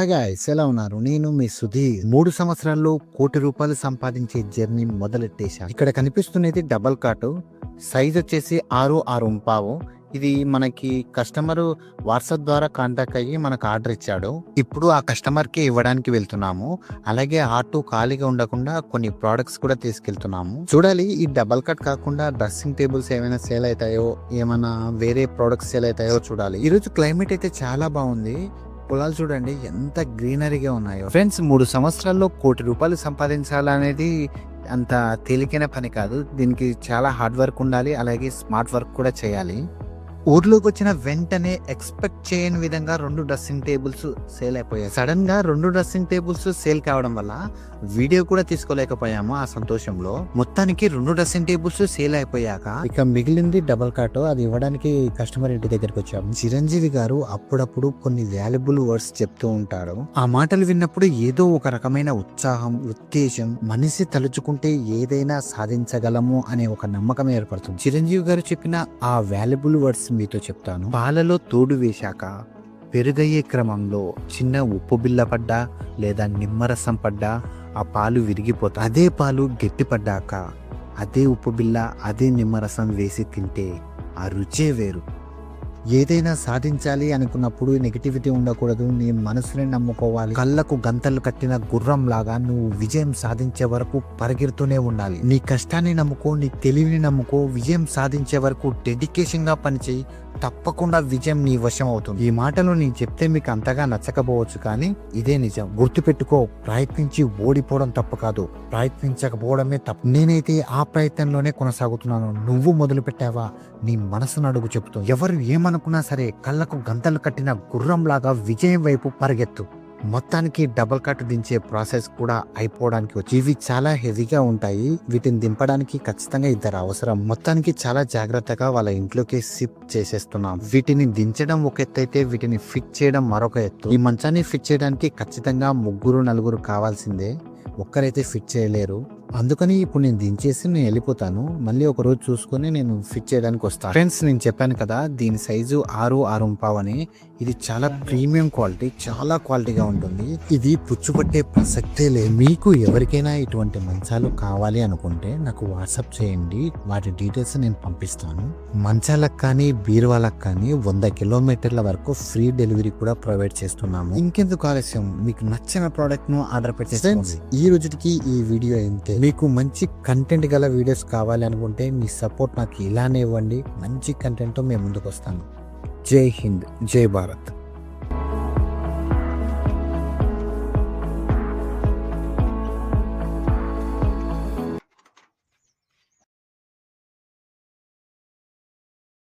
Guys ఎలా ఉన్నారు. నేను మీ సుధీర్. మూడు సంవత్సరాల్లో కోటి రూపాయలు సంపాదించే జర్నీ మొదలెట్టేశాను. ఇక్కడ కనిపిస్తున్నది డబల్ కాటు. సైజ్ వచ్చేసి ఆరు ఆరు పావు ఇది మనకి కస్టమర్ వాట్సాప్ ద్వారా కాంటాక్ట్ అయ్యి మనకు ఆర్డర్ ఇచ్చాడు. ఇప్పుడు ఆ కస్టమర్కి ఇవ్వడానికి వెళ్తున్నాము. అలాగే ఆటో ఖాళీగా ఉండకుండా కొన్ని ప్రోడక్ట్స్ కూడా తీసుకెళ్తున్నాము. చూడాలి ఈ డబల్ కట్ కాకుండా డ్రెస్సింగ్ టేబుల్స్ ఏమైనా సేల్ అవుతాయో ఏమైనా వేరే ప్రోడక్ట్స్ సేల్ అవుతాయో చూడాలి. ఈరోజు క్లైమేట్ అయితే చాలా బాగుంది. పొలాలు చూడండి ఎంత గ్రీనరీగా ఉన్నాయో. ఫ్రెండ్స్ మూడు సంవత్సరాల్లో కోటి రూపాయలు సంపాదించాలనేది అంత తేలికైన పని కాదు. దీనికి చాలా హార్డ్ వర్క్ ఉండాలి అలాగే స్మార్ట్ వర్క్ కూడా చేయాలి. ఊర్లోకి వచ్చిన వెంటనే ఎక్స్పెక్ట్ చేయని విధంగా రెండు డ్రెస్సింగ్ టేబుల్స్ సేల్ అయిపోయాయి. సడన్గా రెండు డ్రెస్సింగ్ టేబుల్స్ సేల్ కావడం వల్ల వీడియో కూడా తీసుకోలేకపోయాము ఆ సంతోషంలో. మొత్తానికి రెండు డ్రెస్సింగ్ టేబుల్స్ సేల్ అయిపోయాక ఇక మిగిలింది డబల్ కాట్ అది ఇవ్వడానికి కస్టమర్ ఇంటి దగ్గరికి వచ్చాము. చిరంజీవి గారు అప్పుడప్పుడు కొన్ని వాల్యుబుల్ వర్డ్స్ చెప్తూ ఉంటారు ఆ మాటలు విన్నప్పుడు ఏదో ఒక రకమైన ఉత్సాహం ఉత్తేజం మనిషి తలుచుకుంటే ఏదైనా సాధించగలము అనే ఒక నమ్మకం ఏర్పడుతుంది. చిరంజీవి గారు చెప్పిన ఆ వాల్యుబుల్ వర్డ్స్ మీతో చెప్తాను. పాలలో తోడు వేశాక పెరుగయ్యే క్రమంలో చిన్న ఉప్పు బిల్ల పడ్డా లేదా నిమ్మరసం పడ్డా ఆ పాలు విరిగిపోతా అదే పాలు గట్టిపడ్డాక అదే ఉప్పు బిల్ల అదే నిమ్మరసం వేసి తింటే ఆ రుచే వేరు. ఏదైనా సాధించాలి అనుకున్నప్పుడు నెగిటివిటీ ఉండకూడదు. నీ మనసుని నమ్ముకోవాలి. కళ్ళకు గంతలు కట్టిన గుర్రం లాగా నువ్వు విజయం సాధించే వరకు పరిగెడుతూనే ఉండాలి. నీ కష్టాన్ని నమ్ముకో నీ తెలివిని నమ్ముకో విజయం సాధించే వరకు డెడికేషన్గా పనిచేయి. తప్పకుండా విజయం నీ వశం అవుతుంది. ఈ మాటలు నేను చెప్తే మీకు అంతగా నచ్చకపోవచ్చు కానీ ఇదే నిజం. గుర్తుపెట్టుకో ప్రయత్నించి ఓడిపోవడం తప్పు కాదు. ప్రయత్నించకపోవడమే తప్పు. నేనైతే ఆ ప్రయత్నంలోనే కొనసాగుతున్నాను. నువ్వు మొదలు పెట్టావా నీ మనసును అడుగు చెబుతూ. ఎవరు అనుకున్నా సరే కళ్ళకు గంతలు కట్టిన గుర్రంలాగా విజయం వైపు పరిగెత్తు. మొత్తానికి డబల్ కట్ దించే ప్రాసెస్ కూడా అయిపోవడానికి వచ్చి ఇవి చాలా హెవీగా ఉంటాయి. వీటిని దింపడానికి ఖచ్చితంగా ఇద్దరు అవసరం. మొత్తానికి చాలా జాగ్రత్తగా వాళ్ళ ఇంట్లోకి షిఫ్ట్ చేసేస్తున్నాం. వీటిని దించడం ఒక ఎత్తు అయితే వీటిని ఫిట్ చేయడం మరొక ఎత్తు. ఈ మంచాన్ని ఫిట్ చేయడానికి ఖచ్చితంగా ముగ్గురు నలుగురు కావాల్సిందే. ఒక్కరైతే ఫిట్ చేయలేరు. అందుకని ఇప్పుడు నేను దించేసి నేను వెళ్ళిపోతాను. మళ్ళీ ఒక రోజు చూసుకొని నేను ఫిట్ చేయడానికి వస్తాను ఫ్రెండ్స్ నేను చెప్పాను కదా దీని సైజు ఆరు ఆరు పావు అని. ఇది చాలా ప్రీమియం క్వాలిటీ చాలా క్వాలిటీగా ఉంటుంది. ఇది పుచ్చుపట్టే ప్రసక్తే లేదు మీకు ఎవరికైనా ఇటువంటి మంచాలు కావాలి అనుకుంటే నాకు వాట్సాప్ చేయండి. వాటి డీటెయిల్స్ నేను పంపిస్తాను. మంచాలకు కానీ బీరువాలకు కానీ వంద కిలోమీటర్ల వరకు ఫ్రీ డెలివరీ కూడా ప్రొవైడ్ చేస్తున్నాము. ఇంకెందుకు ఆలస్యం? మీకు నచ్చిన ప్రోడక్ట్ను ఆర్డర్ పెట్టేసి ఈ రోజుకి ఈ వీడియో అయితే మీకు మంచి కంటెంట్ గల వీడియోస్ కావాలి అనుకుంటే మీ సపోర్ట్ నాకు ఇలానే ఇవ్వండి. మంచి కంటెంట్తో మేము ముందుకు వస్తాను జై హింద్ జై భారత్.